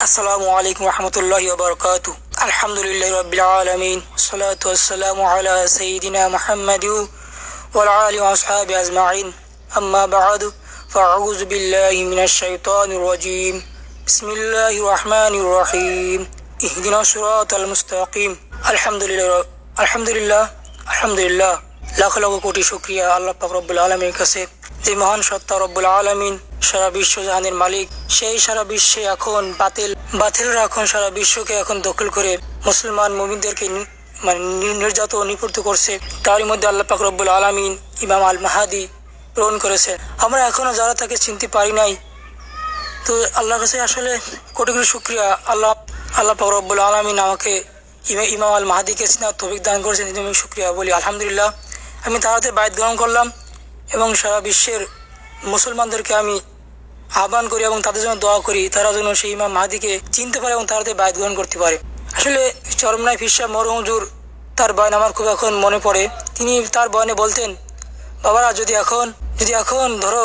السلام عليكم ورحمة الله وبركاته الحمد لله رب العالمين والصلاة والسلام على سيدنا محمد وعلى آله وأصحابه أجمعين أما بعد فأعوذ بالله من الشيطان الرجيم بسم الله الرحمن الرحيم اهدنا الصراط المستقيم الحمد لله الحمد لله الحمد لله লাখ লক্ষ কোটি শুক্রিয়া আল্লাহ পাক রব্বুল আলমীর কাছে যে মহান সত্তা রব্বুল আলমিন সারা বিশ্ব জাহানের মালিক। সেই সারা বিশ্বে এখন বাতিল বাতিলরা এখন সারা বিশ্বকে এখন দখল করে মুসলমান মুমিনদেরকে মানে নির্যাতন ও করছে। তারই মধ্যে আল্লাহ পাক রব্বুল আলমিন ইমাম আল মাহাদি প্রেরণ করেছে। আমরা এখনও যারা তাকে চিনতে পারি নাই, তো আল্লাহর কাছে আসলে কোটি কোটি শুক্রিয়া। আল্লাহ আল্লাহ পাক রব্বুল আলমিন আমাকে ইমা- ইমাম আল মাহাদিকে সিনার তৌফিক দান করেছেন আমি শুক্রিয়া বলি। আলহামদুলিল্লাহ। আমি তারাতে বায়ত গ্রহণ করলাম এবং সারা বিশ্বের মুসলমানদেরকে আমি আহ্বান করি এবং তাদের জন্য দোয়া করি, তারা যেন সেই ইমাম মাহাদিকে চিনতে পারে এবং তারাতে বায়ত গ্রহণ করতে পারে। আসলে চরমনায় ফিরসা মরহুজুর তার বয়ন আমার খুব এখন মনে পড়ে। তিনি তার বয়নে বলতেন, বাবারা, যদি এখন যদি এখন ধরো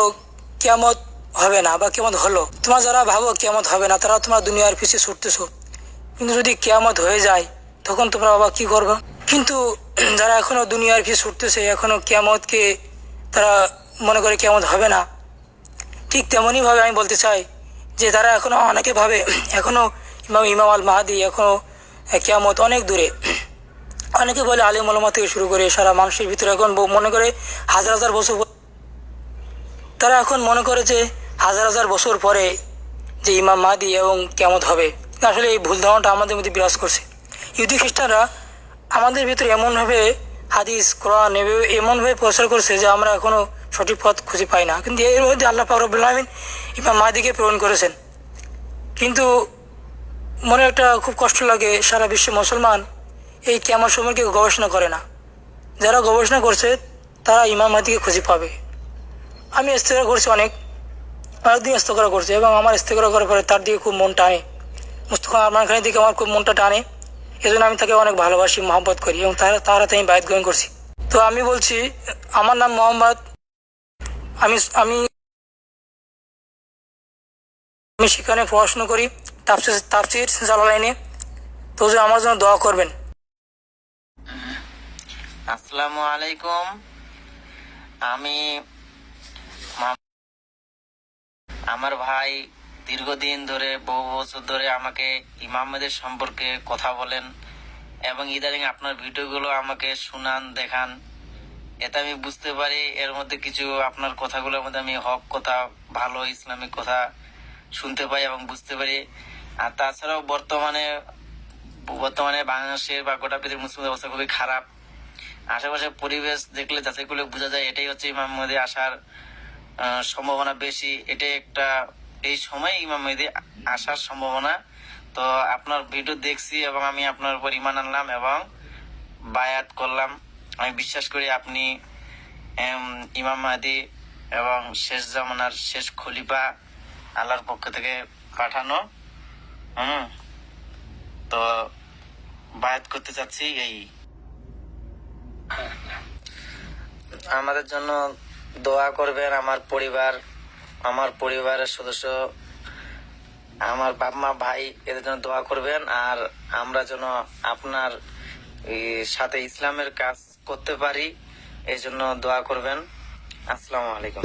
কেমত হবে না বা কেমন হলো, তোমার যারা ভাবো কেমত হবে না, তারা তোমার দুনিয়ার পিছিয়ে ছুটতেছো। কিন্তু যদি কেয়ামত হয়ে যায়, তখন তোমরা বাবা কি করবা? কিন্তু যারা এখনও দুনিয়ার পিছিয়ে ছুটতেছে, এখনও কেয়ামতকে তারা মনে করে কেমত হবে না। ঠিক তেমনই ভাবে আমি বলতে চাই যে তারা এখনও অনেকে ভাবে এখনও ইমাম ইমাম আল মাহাদি এখনও কেয়ামত অনেক দূরে। অনেকে বলে আলিম আলমা থেকে শুরু করে সারা মানুষের ভিতরে এখন মনে করে হাজার হাজার বছর তারা এখন মনে করে যে হাজার হাজার বছর পরে যে ইমাম মাহাদি এবং কেমত হবে। আসলে এই ভুল ধারণাটা আমাদের মধ্যে বিরাজ করছে। ইহুদি খ্রিস্টানরা আমাদের ভিতরে এমনভাবে হাদিস, কোরআন এমনভাবে প্রচার করছে যে আমরা এখনও সঠিক পথ খুঁজে পাই না। কিন্তু এর মধ্যে আল্লাহ পাকরবুল আলমিন ইমাম মাহাদিকে প্রেরণ করেছেন। কিন্তু মনে একটা খুব কষ্ট লাগে সারা বিশ্বে মুসলমান এই কেমন সম্পর্কে গবেষণা করে না। যারা গবেষণা করছে, তারা ইমাম মাহাদিকে খুঁজে পাবে। আমি ইস্তেকরা করছি অনেক। অনেকদিন ইস্তেকরা করছি এবং আমার ইস্তেকরা করার পরে তার দিকে খুব মন টানে। মুস্তফা আরমান খানের দিকে আমার খুব মনটা টানে। এজন্য আমি তাকে অনেক ভালোবাসি, মহব্বত করি এবং তার তার হাতে আমি গ্রহণ করছি। তো আমি বলছি, আমার নাম মোহাম্মদ আমি আমি আমি সেখানে পড়াশুনো করি, তাপসির তাপসির জালালাইনে তো যে আমার জন্য দোয়া করবেন। আসসালামু আলাইকুম। আমি আমার ভাই দীর্ঘদিন ধরে, বহু বছর ধরে আমাকে ইমামদের সম্পর্কে কথা বলেন এবং ইদানিং আপনার ভিডিওগুলো আমাকে শুনান, দেখান। এটা আমি বুঝতে পারি। এর মধ্যে কিছু আপনার কথাগুলোর মধ্যে আমি হক কথা, ভালো ইসলামিক কথা শুনতে পাই এবং বুঝতে পারি। আর তাছাড়াও বর্তমানে বর্তমানে বাংলাদেশের বা গোটা পৃথিবীর মুসলিম অবস্থা খুবই খারাপ। আশেপাশে পরিবেশ দেখলে যাচাই করলে বোঝা যায় এটাই হচ্ছে ইমাম মেহেদি আসার সম্ভাবনা বেশি। এটাই একটা, এই সময় ইমাম মেহেদি আসার সম্ভাবনা। তো আপনার ভিডিও দেখছি এবং আমি আপনার উপর ইমান আনলাম এবং বায়াত করলাম। আমি বিশ্বাস করি আপনি ইমাম মাহাদি এবং শেষ জামানার শেষ খলিফা আল্লাহর পক্ষ থেকে পাঠানো, হুম? তো বায়াত করতে চাচ্ছি এই। আমাদের জন্য দোয়া করবেন আমার পরিবার, আমার পরিবারের সদস্য, আমার বাপ মা ভাই, এদের জন্য দোয়া করবেন আর আমরা যেন আপনার সাথে ইসলামের কাজ করতে পারি এই জন্য দোয়া করবেন। আসসালামু আলাইকুম।